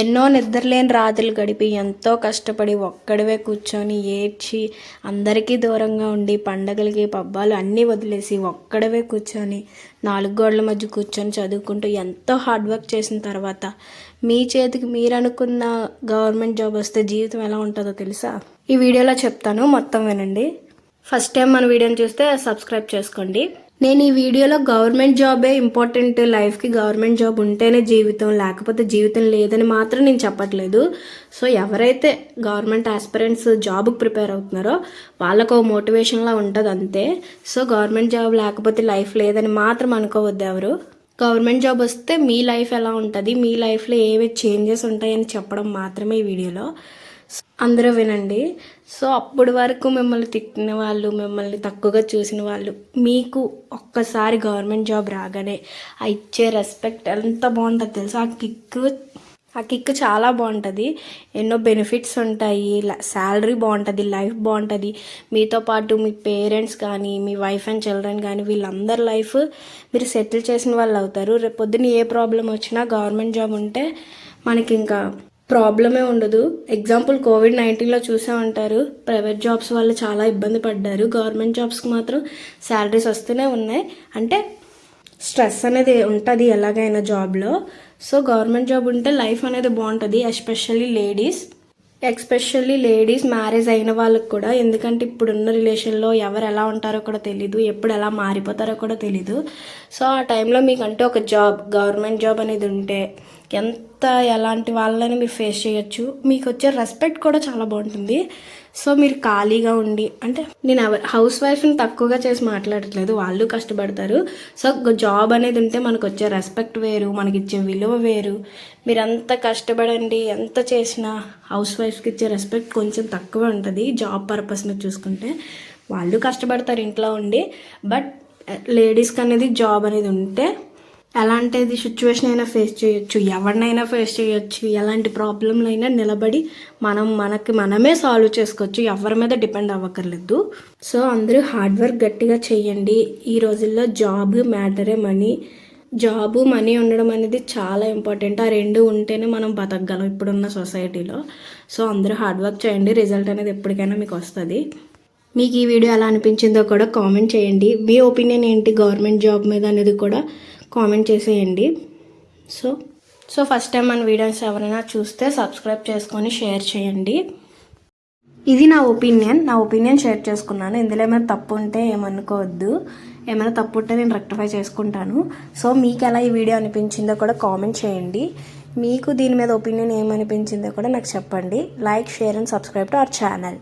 ఎన్నో నిద్రలేని రాత్రులు గడిపి ఎంతో కష్టపడి ఒక్కడివే కూర్చొని ఏడ్చి అందరికీ దూరంగా ఉండి పండగలకి పబ్బాలు అన్నీ వదిలేసి ఒక్కడవే కూర్చొని నాలుగు గోడల మధ్య కూర్చొని చదువుకుంటూ ఎంతో హార్డ్ వర్క్ చేసిన తర్వాత మీ చేతికి మీరు అనుకున్న గవర్నమెంట్ జాబ్ వస్తే జీవితం ఎలా ఉంటుందో తెలుసా? ఈ వీడియోలో చెప్తాను మొత్తం వినండి. ఫస్ట్ టైం మన వీడియోని చూస్తే సబ్స్క్రైబ్ చేసుకోండి. నేను ఈ వీడియోలో గవర్నమెంట్ జాబే ఇంపార్టెంట్ లైఫ్కి గవర్నమెంట్ జాబ్ ఉంటేనే జీవితం లేకపోతే జీవితం లేదని మాత్రం నేను చెప్పట్లేదు. సో ఎవరైతే గవర్నమెంట్ ఆస్పిరెంట్స్ జాబ్కి ప్రిపేర్ అవుతున్నారో వాళ్ళకు మోటివేషన్లా ఉంటుంది అంతే. సో గవర్నమెంట్ జాబ్ లేకపోతే లైఫ్ లేదని మాత్రం అనుకోవద్దు ఎవరు. గవర్నమెంట్ జాబ్ వస్తే మీ లైఫ్ ఎలా ఉంటుంది మీ లైఫ్లో ఏవే చేంజెస్ ఉంటాయని చెప్పడం మాత్రమే ఈ వీడియోలో. అందరూ వినండి. సో అప్పటి వరకు మిమ్మల్ని తిట్టిన వాళ్ళు మిమ్మల్ని తక్కువగా చూసిన వాళ్ళు మీకు ఒక్కసారి గవర్నమెంట్ జాబ్ రాగానే ఆ ఇచ్చే రెస్పెక్ట్ ఎంత బాగుంటుంది తెలుసు? ఆ కిక్ ఆ కిక్ చాలా బాగుంటుంది. ఎన్నో బెనిఫిట్స్ ఉంటాయి. శాలరీ బాగుంటుంది లైఫ్ బాగుంటుంది. మీతో పాటు మీ పేరెంట్స్ కానీ మీ వైఫ్ అండ్ చిల్డ్రన్ కానీ వీళ్ళందరి లైఫ్ మీరు సెటిల్ చేసిన వాళ్ళు అవుతారు. రేపు పొద్దున్న ఏ ప్రాబ్లం వచ్చినా గవర్నమెంట్ జాబ్ ఉంటే మనకి ఇంకా ప్రాబ్లమే ఉండదు. ఎగ్జాంపుల్ కోవిడ్ నైన్టీన్లో చూసే ఉంటారు ప్రైవేట్ జాబ్స్ వాళ్ళు చాలా ఇబ్బంది పడ్డారు. గవర్నమెంట్ జాబ్స్కి మాత్రం శాలరీస్ వస్తూనే ఉన్నాయి. అంటే స్ట్రెస్ అనేది ఉంటుంది ఎలాగైనా జాబ్లో. సో గవర్నమెంట్ జాబ్ ఉంటే లైఫ్ అనేది బాగుంటుంది especially ladies. Especially ladies marriage అయిన వాళ్ళకి కూడా ఎందుకంటే ఇప్పుడున్న రిలేషన్లో ఎవరు ఎలా ఉంటారో కూడా తెలీదు ఎప్పుడు ఎలా మారిపోతారో కూడా తెలీదు. సో ఆ టైంలో మీకంటే ఒక జాబ్ గవర్నమెంట్ జాబ్ అనేది ఉంటే ఎంత ఎలాంటి వాళ్ళని మీరు ఫేస్ చేయొచ్చు? మీకు వచ్చే రెస్పెక్ట్ కూడా చాలా బాగుంటుంది. సో మీరు ఖాళీగా ఉండి అంటే నేను ఎవరు హౌస్ వైఫ్ని తక్కువగా చేసి మాట్లాడట్లేదు వాళ్ళు కష్టపడతారు. సో జాబ్ అనేది ఉంటే మనకు వచ్చే రెస్పెక్ట్ వేరు మనకి ఇచ్చే విలువ వేరు. మీరు ఎంత కష్టపడండి ఎంత చేసినా హౌస్ వైఫ్కి ఇచ్చే రెస్పెక్ట్ కొంచెం తక్కువ ఉంటుంది జాబ్ పర్పస్ని చూసుకుంటే. వాళ్ళు కష్టపడతారు ఇంట్లో ఉండి బట్ లేడీస్కి అనేది జాబ్ అనేది ఉంటే ఎలాంటిది సిచ్యువేషన్ అయినా ఫేస్ చేయొచ్చు ఎవరినైనా ఫేస్ చేయొచ్చు ఎలాంటి ప్రాబ్లంలు అయినా నిలబడి మనం మనకి మనమే సాల్వ్ చేసుకోవచ్చు ఎవరి మీద డిపెండ్ అవ్వక్కర్లేదు. సో అందరూ హార్డ్ వర్క్ గట్టిగా చేయండి. ఈ రోజుల్లో జాబ్ మ్యాటరే మనీ జాబు మనీ ఉండడం అనేది చాలా ఇంపార్టెంట్ ఆ రెండు ఉంటేనే మనం బతకగలం ఇప్పుడున్న సొసైటీలో సో అందరూ హార్డ్ వర్క్ చేయండి. రిజల్ట్ అనేది ఎప్పటికైనా మీకు వస్తుంది. మీకు ఈ వీడియో ఎలా అనిపించిందో కూడా కామెంట్ చేయండి. మీ ఒపీనియన్ ఏంటి? గవర్నమెంట్ జాబ్ మీద అనేది కూడా కామెంట్ చేసేయండి. సో సో ఫస్ట్ టైం మన వీడియోస్ ఎవరైనా చూస్తే సబ్స్క్రైబ్ చేసుకొని షేర్ చేయండి. ఇది నా ఒపీనియన్. నా ఒపీనియన్ షేర్ చేసుకున్నాను. ఇందులో ఏమైనా తప్పు ఉంటే ఏమనుకోవద్దు. ఏమైనా తప్పు ఉంటే నేను రెక్టిఫై చేసుకుంటాను. సో మీకు ఎలా ఈ వీడియో అనిపించిందో కూడా కామెంట్ చేయండి. మీకు దీని మీద ఒపీనియన్ ఏమనిపించిందో కూడా నాకు చెప్పండి. Like share and subscribe to our channel.